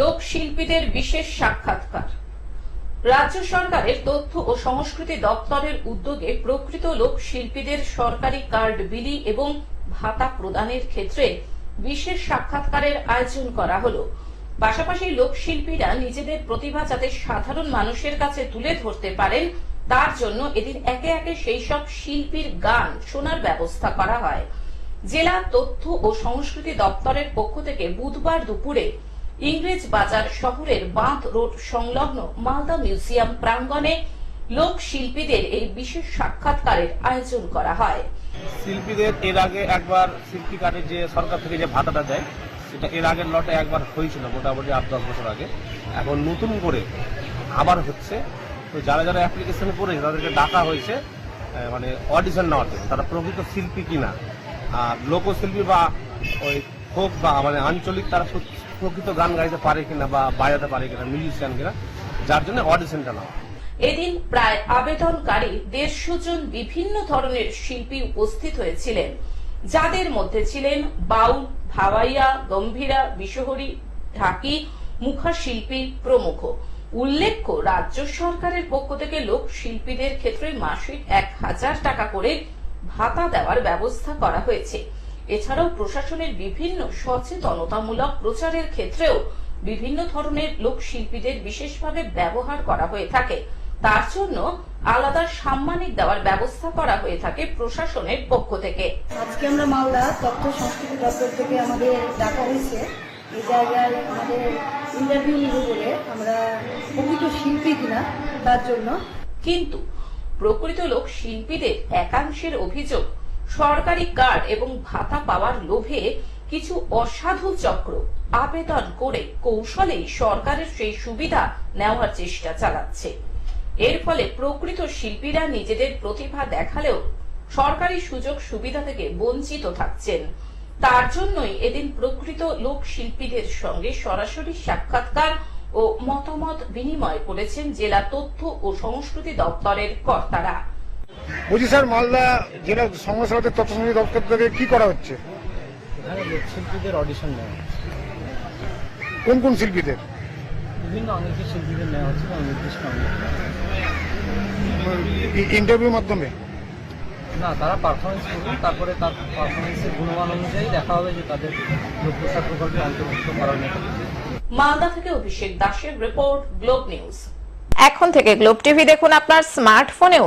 লোকশিল্পীদের বিশেষ সাক্ষাৎকার। রাজ্য সরকারের তথ্য ও সংস্কৃতি দপ্তরের উদ্যোগে প্রকৃত লোকশিল্পীদের সরকারি কার্ড বিলি এবং ভাতা প্রদানের ক্ষেত্রে বিশেষ সাক্ষাৎকারের আয়োজন করা হলো। পাশাপাশি লোকশিল্পীরা নিজেদের প্রতিভা যাতে সাধারণ মানুষের কাছে তুলে ধরতে পারেন, তার জন্য এদিন একে একে সেই সব শিল্পীর গান শোনার ব্যবস্থা করা হয়। জেলা তথ্য ও সংস্কৃতি দপ্তরের পক্ষ থেকে বুধবার দুপুরে ইংরেজ বাজার শহরের বাঁধ রোড সংলগ্ন মালদা মিউজিয়াম প্রাঙ্গণে লোক শিল্পীদের এই বিশেষ সাক্ষাৎকারের আয়োজন করা হয়। শিল্পীদের এর আগে একবার শিল্পী কার্ডের যে সরকার থেকে যে ভাতাটা দেয়, সেটা এর আগের লটে একবার হয়েছিল মোটামুটি আট, দশ বছর আগে। এখন নতুন করে আবার হচ্ছে। তো যারা যারা অ্যাপ্লিকেশন করেছে, তাদেরকে ডাকা হয়েছে মানে অডিশন নেওয়ার জন্য। তারা প্রকৃত শিল্পী কিনা? আর লোকশিল্পী বা ওই ফোক বা মানে আঞ্চলিক তারা প্রকৃত গান গাইতে পারে কিনা বা বাজাতে পারে কিনা মিউজিশিয়ান কিনা, যার জন্য অডিশনটা নেওয়া এদিন প্রায় আবেদনকারী দেড়শো জন বিভিন্ন ধরনের শিল্পী উপস্থিত হয়েছিলেন, যাদের মধ্যে ছিলেন বাউল, ভাওয়াইয়া, গম্ভীরা, বিশহরী, ঢাকি মুখা শিল্পী প্রমুখ। উল্লেখ্য, রাজ্য সরকারের পক্ষ থেকে লোক শিল্পীদের ক্ষেত্রে মাসিক এক হাজার টাকা করে ভাতা দেওয়ার ব্যবস্থা করা হয়েছে। এছাড়াও প্রশাসনের বিভিন্ন সচেতনতামূলক প্রচারের ক্ষেত্রেও বিভিন্ন ধরনের লোকশিল্পীদের বিশেষভাবে ব্যবহার করা হয়ে থাকে। তার জন্য আলাদা সাম্মানিক দেওয়ার ব্যবস্থা করা হয়ে থাকে প্রশাসনের পক্ষ থেকে। আজকে আমরা মালদা তথ্য সংস্কৃতি দপ্তর থেকে আমাদের ডাকা হয়েছে। এই জায়গায় আমাদের ইন্টারভিউ নিব বলে আমরা প্রকৃত শিল্পী কিনা তার জন্য। কিন্তু প্রকৃত লোক শিল্পীদের একাংশের অভিযোগ সরকারি কার্ড এবং ভাতা পাওয়ার লোভে কিছু অসাধু চক্র আবেদন করে কৌশলেই সরকারের সেই সুবিধা নেওয়ার চেষ্টা চালাচ্ছে। এর ফলে প্রকৃত শিল্পীরা নিজেদের প্রতিভা দেখালেও সরকারি সুযোগ সুবিধা থেকে বঞ্চিত থাকছেন। তার জন্যই এদিন প্রকৃত লোক শিল্পীদের সঙ্গে সরাসরি সাক্ষাৎকার ও মতামত বিনিময় করেছেন জেলা তথ্য ও সংস্কৃতি দপ্তরের কর্তারা। বলছি স্যার মালদা জেলা তথ্য দপ্তর থেকে কি করা হচ্ছে? এখানে লোকশিল্পীদের অডিশন নেওয়া হচ্ছে। কোন কোন শিল্পীদের? বিভিন্ন শিল্পীদের নেওয়া হচ্ছে নির্দিষ্ট অনেক ইন্টারভিউর মাধ্যমে? না তারা পারফরমেন্স করবে তারপরে তার পারফরমেন্সের গুণমান অনুযায়ী দেখা হবে যে তাদের লোকপ্রসার প্রকল্পে অন্তর্ভুক্ত মতো মালদা থেকে অভিষেক দাসের রিপোর্ট গ্লোব নিউজ। এখন থেকে গ্লোব টিভি দেখুন আপনার স্মার্টফোনেও।